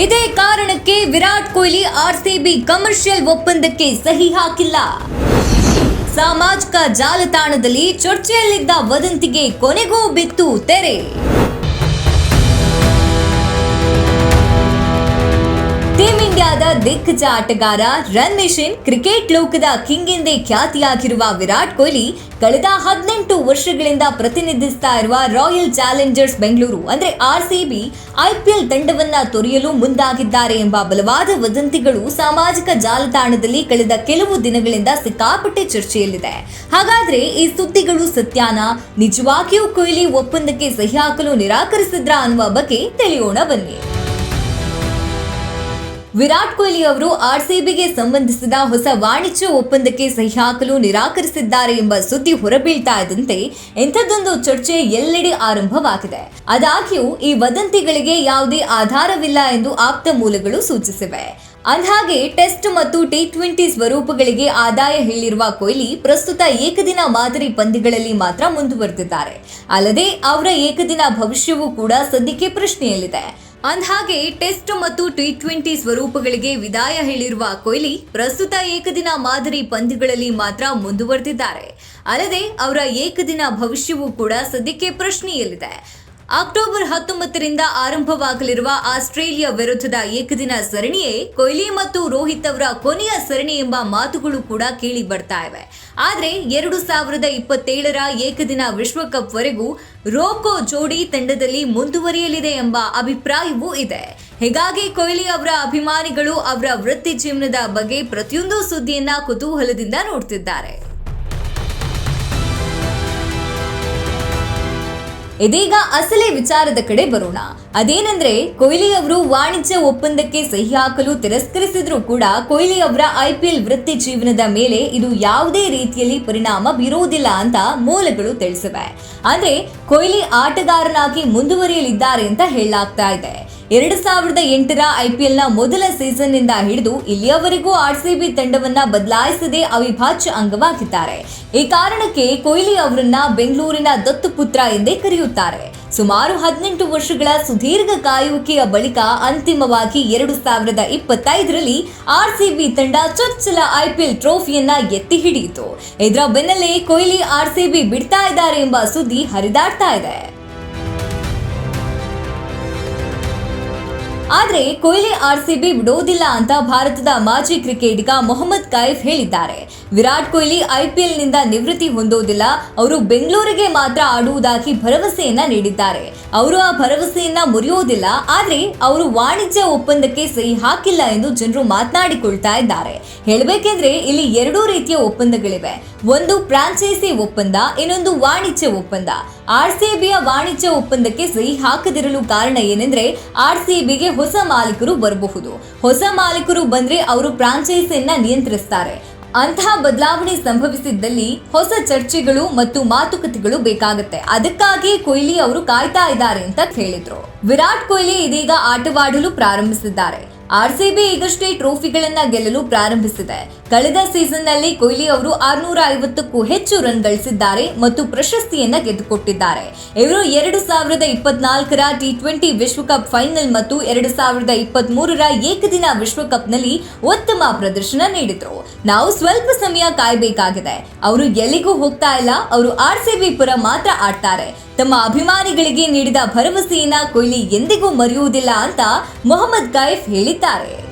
ಇದೇ ಕಾರಣಕ್ಕೆ Virat Kohli RCB commercial ಒಪ್ಪಂದಕ್ಕೆ ಸಹಿ ಹಾಕಿಲ್ಲ. ಸಾಮಾಜಿಕ ಜಾಲತಾಣದಲ್ಲಿ ಚರ್ಚೆಯಲ್ಲಿದ್ದ ವದಂತಿಗೆ ಕೊನೆಗೂ ಬಿತ್ತು ತೆರೆ. ಟೀಂ ಇಂಡಿಯಾದ ದಿಗ್ಗಜ ಆಟಗಾರ ರನ್ ಮಿಷಿನ್ ಕ್ರಿಕೆಟ್ ಲೋಕದ ಕಿಂಗ್ ಎಂದೇ ಖ್ಯಾತಿಯಾಗಿರುವ ವಿರಾಟ್ ಕೊಹ್ಲಿ ಕಳೆದ ಹದಿನೆಂಟು ವರ್ಷಗಳಿಂದ ಪ್ರತಿನಿಧಿಸ್ತಾ ಇರುವ ರಾಯಲ್ ಚಾಲೆಂಜರ್ಸ್ ಬೆಂಗಳೂರು, ಅಂದ್ರೆ ಆರ್ಸಿಬಿ ಐಪಿಎಲ್ ತಂಡವನ್ನ ತೊರೆಯಲು ಮುಂದಾಗಿದ್ದಾರೆ ಎಂಬ ಬಲವಾದ ವದಂತಿಗಳು ಸಾಮಾಜಿಕ ಜಾಲತಾಣದಲ್ಲಿ ಕಳೆದ ಕೆಲವು ದಿನಗಳಿಂದ ಸಿಕ್ಕಾಪಟ್ಟೆ ಚರ್ಚೆಯಲ್ಲಿದೆ. ಹಾಗಾದ್ರೆ ಈ ಸುದ್ದಿಗಳು ಸತ್ಯಾನ? ನಿಜವಾಗಿಯೂ ಕೊಹ್ಲಿ ಒಪ್ಪಂದಕ್ಕೆ ಸಹಿ ಹಾಕಲು ನಿರಾಕರಿಸಿದ್ರ ಅನ್ನುವ ಬಗ್ಗೆ ತಿಳಿಯೋಣ ಬನ್ನಿ. ವಿರಾಟ್ ಕೊಹ್ಲಿ ಅವರು ಆರ್ಸಿಬಿಗೆ ಸಂಬಂಧಿಸಿದ ಹೊಸ ವಾಣಿಜ್ಯ ಒಪ್ಪಂದಕ್ಕೆ ಸಹಿ ಹಾಕಲು ನಿರಾಕರಿಸಿದ್ದಾರೆ ಎಂಬ ಸುದ್ದಿ ಹೊರಬೀಳ್ತಾ ಇದ್ದಂತೆ ಇಂಥದ್ದೊಂದು ಚರ್ಚೆ ಎಲ್ಲೆಡೆ ಆರಂಭವಾಗಿದೆ. ಅದಾಗ್ಯೂ ಈ ವದಂತಿಗಳಿಗೆ ಯಾವುದೇ ಆಧಾರವಿಲ್ಲ ಎಂದು ಆಪ್ತ ಮೂಲಗಳು ಸೂಚಿಸಿವೆ. ಅಂದಹಾಗೆ, ಟೆಸ್ಟ್ ಮತ್ತು ಟಿ ಟ್ವೆಂಟಿ ಸ್ವರೂಪಗಳಿಗೆ ಆದಾಯ ಹೇಳಿರುವ ಕೊಹ್ಲಿ ಪ್ರಸ್ತುತ ಏಕದಿನ ಮಾದರಿ ಪಂದ್ಯಗಳಲ್ಲಿ ಮಾತ್ರ ಮುಂದುವರೆದಿದ್ದಾರೆ. ಅಲ್ಲದೆ, ಅವರ ಏಕದಿನ ಭವಿಷ್ಯವೂ ಕೂಡ ಸದ್ಯಕ್ಕೆ ಪ್ರಶ್ನೆಯಲ್ಲಿದೆ. ಅಂದ್ಹಾಗೆ ಟೆಸ್ಟ್ ಮತ್ತು ಟಿ ಟ್ವೆಂಟಿ ಸ್ವರೂಪಗಳಿಗೆ ವಿದಾಯ ಹೇಳಿರುವ ಕೊಹ್ಲಿ ಪ್ರಸ್ತುತ ಏಕದಿನ ಮಾದರಿ ಪಂದ್ಯಗಳಲ್ಲಿ ಮಾತ್ರ ಮುಂದುವರೆದಿದ್ದಾರೆ. ಅಲ್ಲದೆ ಅವರ ಏಕದಿನ ಭವಿಷ್ಯವೂ ಕೂಡ ಸದ್ಯಕ್ಕೆ ಪ್ರಶ್ನೆಯಲ್ಲಿದೆ. ಅಕ್ಟೋಬರ್ ಹತ್ತೊಂಬತ್ತರಿಂದ ಆರಂಭವಾಗಲಿರುವ ಆಸ್ಟ್ರೇಲಿಯಾ ವಿರುದ್ಧದ ಏಕದಿನ ಸರಣಿಯೇ ಕೊಹ್ಲಿ ಮತ್ತು ರೋಹಿತ್ ಅವರ ಕೊನೆಯ ಸರಣಿ ಎಂಬ ಮಾತುಗಳು ಕೂಡ ಕೇಳಿ ಬರ್ತಾ ಇವೆ. ಆದರೆ ಎರಡು ಸಾವಿರದ ಇಪ್ಪತ್ತೇಳರ ಏಕದಿನ ವಿಶ್ವಕಪ್ ವರೆಗೂ ರೋಕೋ ಜೋಡಿ ತಂಡದಲ್ಲಿ ಮುಂದುವರಿಯಲಿದೆ ಎಂಬ ಅಭಿಪ್ರಾಯವೂ ಇದೆ. ಹೀಗಾಗಿ ಕೊಹ್ಲಿ ಅವರ ಅಭಿಮಾನಿಗಳು ಅವರ ವೃತ್ತಿ ಜೀವನದ ಬಗ್ಗೆ ಪ್ರತಿಯೊಂದು ಸುದ್ದಿಯನ್ನ ಕುತೂಹಲದಿಂದ ನೋಡ್ತಿದ್ದಾರೆ. ಇದೀಗ ಅಸಲಿ ವಿಚಾರದ ಕಡೆ ಬರೋಣ. ಅದೇನೆಂದ್ರೆ, ಕೊಹ್ಲಿ ಅವರು ವಾಣಿಜ್ಯ ಒಪ್ಪಂದಕ್ಕೆ ಸಹಿ ಹಾಕಲು ತಿರಸ್ಕರಿಸಿದ್ರು ಕೂಡ ಕೊಹ್ಲಿ ಅವರ ಐಪಿಎಲ್ ವೃತ್ತಿ ಜೀವನದ ಮೇಲೆ ಇದು ಯಾವುದೇ ರೀತಿಯಲ್ಲಿ ಪರಿಣಾಮ ಬೀರುವುದಿಲ್ಲ ಅಂತ ಮೂಲಗಳು ತಿಳಿಸಿವೆ. ಅಂದ್ರೆ ಕೊಹ್ಲಿ ಆಟಗಾರನಾಗಿ ಮುಂದುವರಿಯಲಿದ್ದಾರೆ ಅಂತ ಹೇಳಲಾಗ್ತಾ ಇದೆ. ಎರಡು ಸಾವಿರದ ಎಂಟರ ಐಪಿಎಲ್ನ ಮೊದಲ ಸೀಸನ್ನಿಂದ ಹಿಡಿದು ಇಲ್ಲಿಯವರೆಗೂ ಆರ್ಸಿಬಿ ತಂಡವನ್ನ ಬದಲಾಯಿಸದೆ ಅವಿಭಾಜ್ಯ ಅಂಗವಾಗಿದ್ದಾರೆ. ಈ ಕಾರಣಕ್ಕೆ ಕೊಹ್ಲಿ ಅವರನ್ನ ಬೆಂಗಳೂರಿನ ದತ್ತುಪುತ್ರ ಎಂದೇ ಕರೆಯುತ್ತಾರೆ. ಸುಮಾರು ಹದಿನೆಂಟು ವರ್ಷಗಳ ಸುದೀರ್ಘ ಕಾಯುವಿಕೆಯ ಬಳಿಕ ಅಂತಿಮವಾಗಿ ಎರಡು ಸಾವಿರದ ಇಪ್ಪತ್ತೈದರಲ್ಲಿ ಆರ್ಸಿಬಿ ತಂಡ ಚೊಚ್ಚಲ ಐಪಿಎಲ್ ಟ್ರೋಫಿಯನ್ನ ಎತ್ತಿ ಹಿಡಿಯಿತು. ಇದರ ಬೆನ್ನಲ್ಲೇ ಕೊಹ್ಲಿ ಆರ್ಸಿಬಿ ಬಿಡ್ತಾ ಇದ್ದಾರೆ ಎಂಬ ಸುದ್ದಿ ಹರಿದಾಡ್ತಾ ಇದೆ. ಆದ್ರೆ ಕೊಹ್ಲಿ ಆರ್ಸಿಬಿ ಬಿಡೋದಿಲ್ಲ ಅಂತ ಭಾರತದ ಮಾಜಿ ಕ್ರಿಕೆಟಿಗ ಮೊಹಮ್ಮದ್ ಕೈಫ್ ಹೇಳಿದ್ದಾರೆ. ವಿರಾಟ್ ಕೊಹ್ಲಿ ಐಪಿಎಲ್ನಿಂದ ನಿವೃತ್ತಿ ಹೊಂದೋದಿಲ್ಲ. ಅವರು ಬೆಂಗಳೂರಿಗೆ ಮಾತ್ರ ಆಡುವುದಾಗಿ ಭರವಸೆಯನ್ನ ನೀಡಿದ್ದಾರೆ. ಅವರು ಆ ಭರವಸೆಯನ್ನ ಮುರಿಯೋದಿಲ್ಲ. ಆದರೆ ಅವರು ವಾಣಿಜ್ಯ ಒಪ್ಪಂದಕ್ಕೆ ಸಹಿ ಹಾಕಿಲ್ಲ ಎಂದು ಜನರು ಮಾತನಾಡಿಕೊಳ್ತಾ ಇದ್ದಾರೆ. ಹೇಳಬೇಕೆಂದ್ರೆ ಇಲ್ಲಿ ಎರಡೂ ರೀತಿಯ ಒಪ್ಪಂದಗಳಿವೆ. ಒಂದು ಫ್ರಾಂಚೈಸಿ ಒಪ್ಪಂದ, ಇನ್ನೊಂದು ವಾಣಿಜ್ಯ ಒಪ್ಪಂದ. ಆರ್ಸಿಬಿಯ ವಾಣಿಜ್ಯ ಒಪ್ಪಂದಕ್ಕೆ ಸಹಿ ಹಾಕದಿರಲು ಕಾರಣ ಏನೆಂದ್ರೆ ಆರ್ಸಿಬಿಗೆ ಹೊಸ ಮಾಲೀಕರು ಬರಬಹುದು. ಹೊಸ ಮಾಲೀಕರು ಬಂದ್ರೆ ಅವರು ಫ್ರಾಂಚೈಸಿಯನ್ನ ನಿಯಂತ್ರಿಸ್ತಾರೆ. ಅಂತಹ ಬದಲಾವಣೆ ಸಂಭವಿಸಿದ್ದಲ್ಲಿ ಹೊಸ ಚರ್ಚೆಗಳು ಮತ್ತು ಮಾತುಕತೆಗಳು ಬೇಕಾಗುತ್ತೆ. ಅದಕ್ಕಾಗಿ ಕೊಹ್ಲಿ ಅವರು ಕಾಯ್ತಾ ಇದ್ದಾರೆ ಅಂತ ಹೇಳಿದ್ರು. ವಿರಾಟ್ ಕೊಹ್ಲಿ ಇದೀಗ ಆಟವಾಡಲು ಪ್ರಾರಂಭಿಸಿದ್ದಾರೆ. ಆರ್ಸಿಬಿ ಈಗಷ್ಟೇ ಟ್ರೋಫಿಗಳನ್ನ ಗೆಲ್ಲಲು ಪ್ರಾರಂಭಿಸಿದೆ. ಕಳೆದ ಸೀಸನ್ನಲ್ಲಿ ಕೊಹ್ಲಿ ಅವರು ಆರ್ನೂರ ಐವತ್ತಕ್ಕೂ ಹೆಚ್ಚು ರನ್ ಗಳಿಸಿದ್ದಾರೆ ಮತ್ತು ಪ್ರಶಸ್ತಿಯನ್ನ ಗೆದ್ದುಕೊಟ್ಟಿದ್ದಾರೆ. ಇವರು ಎರಡು ಸಾವಿರದ ಇಪ್ಪತ್ನಾಲ್ಕರ ಟಿ ಟ್ವೆಂಟಿ ವಿಶ್ವಕಪ್ ಫೈನಲ್ ಮತ್ತು ಎರಡು ಸಾವಿರದ ಇಪ್ಪತ್ತ್ ಮೂರರ ಏಕದಿನ ವಿಶ್ವಕಪ್ನಲ್ಲಿ ಉತ್ತಮ ಪ್ರದರ್ಶನ ನೀಡಿದ್ರು. ನಾವು ಸ್ವಲ್ಪ ಸಮಯ ಕಾಯಬೇಕಾಗಿದೆ. ಅವರು ಎಲ್ಲಿಗೂ ಹೋಗ್ತಾ ಇಲ್ಲ. ಅವರು ಆರ್ಸಿಬಿ ಪುರ ಮಾತ್ರ ಆಡ್ತಾರೆ. ತಮ್ಮ ಅಭಿಮಾನಿಗಳಿಗೆ ನೀಡಿದ ಭರವಸೆಯನ್ನ ಕೊಹ್ಲಿ ಎಂದಿಗೂ ಮರೆಯುವುದಿಲ್ಲ ಅಂತ ಮೊಹಮ್ಮದ್ ಕೈಫ್ ಹೇಳಿದ್ದಾರೆ. detalles.